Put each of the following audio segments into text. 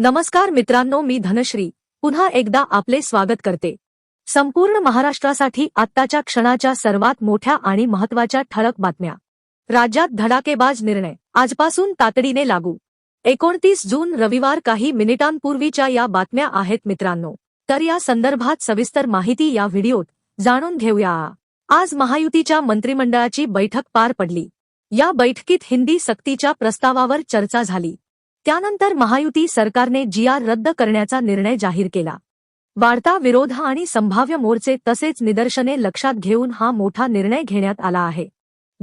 नमस्कार मित्रांनो मी धनश्री. पुन्हा एकदा आपले स्वागत करते. संपूर्ण महाराष्ट्रासाठी आत्ताच्या क्षणाच्या सर्वात मोठ्या आणि महत्त्वाच्या ठळक बातम्या. राज्यात धडाकेबाज निर्णय. आजपासून तातडीने लागू. एकोणतीस जून रविवार काही मिनिटांपूर्वीच्या या बातम्या आहेत मित्रांनो. तर या संदर्भात सविस्तर माहिती या व्हिडिओत जाणून घेऊया. आज महायुतीच्या मंत्रिमंडळाची बैठक पार पडली. या बैठकीत हिंदी सक्तीच्या प्रस्तावावर चर्चा झाली. त्यानंतर महायुती सरकारने जीआर रद्द करण्याचा निर्णय जाहीर केला. वाढता विरोध आणि संभाव्य मोर्चे तसेच निदर्शने लक्षात घेऊन हा मोठा निर्णय घेण्यात आला आहे.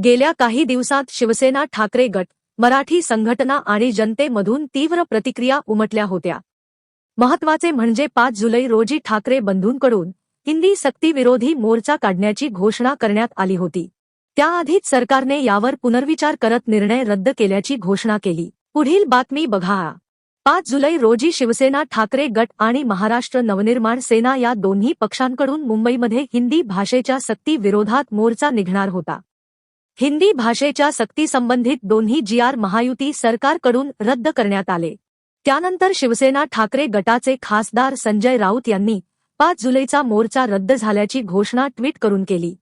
गेल्या काही दिवसात शिवसेना ठाकरे गट मराठी संघटना आणि जनतेमधून तीव्र प्रतिक्रिया उमटल्या होत्या. महत्त्वाचे म्हणजे पाच जुलै रोजी ठाकरे बंधूंकडून हिंदी सक्तीविरोधी मोर्चा काढण्याची घोषणा करण्यात आली होती. त्याआधीच सरकारने यावर पुनर्विचार करत निर्णय रद्द केल्याची घोषणा केली. पुढील बातमी बघा. पाच जुलै रोजी शिवसेना ठाकरे गट आणि महाराष्ट्र नवनिर्माण सेना या दोन्ही पक्षांकडून मुंबईमध्ये हिंदी भाषेच्या सक्ती विरोधात मोर्चा निघणार होता. हिंदी भाषेच्या सक्तीसंबंधित दोन्ही जीआर महायुती सरकारकडून रद्द करण्यात आले. त्यानंतर शिवसेना ठाकरे गटाचे खासदार संजय राऊत यांनी पाच जुलैचा मोर्चा रद्द झाल्याची घोषणा ट्विट करून केली.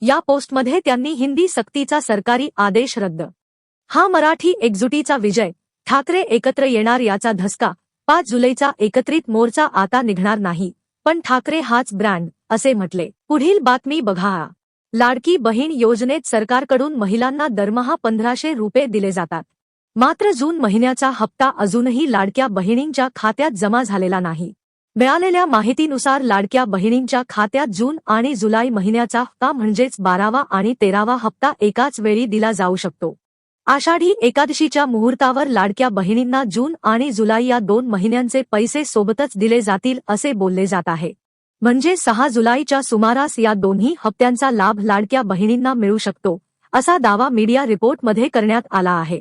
या पोस्टमध्ये त्यांनी हिंदी सक्तीचा सरकारी आदेश रद्द. हा मराठी एकजुटीचा विजय ठाकरे एकत्र येणार याचा धसका पाच जुलैचा एकत्रित मोर्चा आता निघणार नाही. पण ठाकरे हाच ब्रँड असे म्हटले. पुढील बातमी बघा. लाडकी बहीण योजनेत सरकारकडून महिलांना दरमहा पंधराशे रुपये दिले जातात. मात्र जून महिन्याचा हप्ता अजूनही लाडक्या बहिणींच्या खात्यात जमा झालेला नाही. मिळालेल्या माहितीनुसार लाडक्या बहिणींच्या खात्यात जून आणि जुलै महिन्याचा हप्ता म्हणजेच बारावा आणि तेरावा हप्ता एकाच वेळी दिला जाऊ शकतो. आषाढी एकादशीच्या मुहूर्तावर लाडक्या बहिणींना जून आणि जुलै या दोन महिन्यांचे पैसे सोबतच दिले जातील असे बोलले जात आहे. म्हणजे सहा जुलैच्या सुमारास या दोन्ही हप्त्यांचा लाभ लाडक्या बहिणींना मिळू शकतो असा दावा मीडिया रिपोर्टमध्ये करण्यात आला आहे.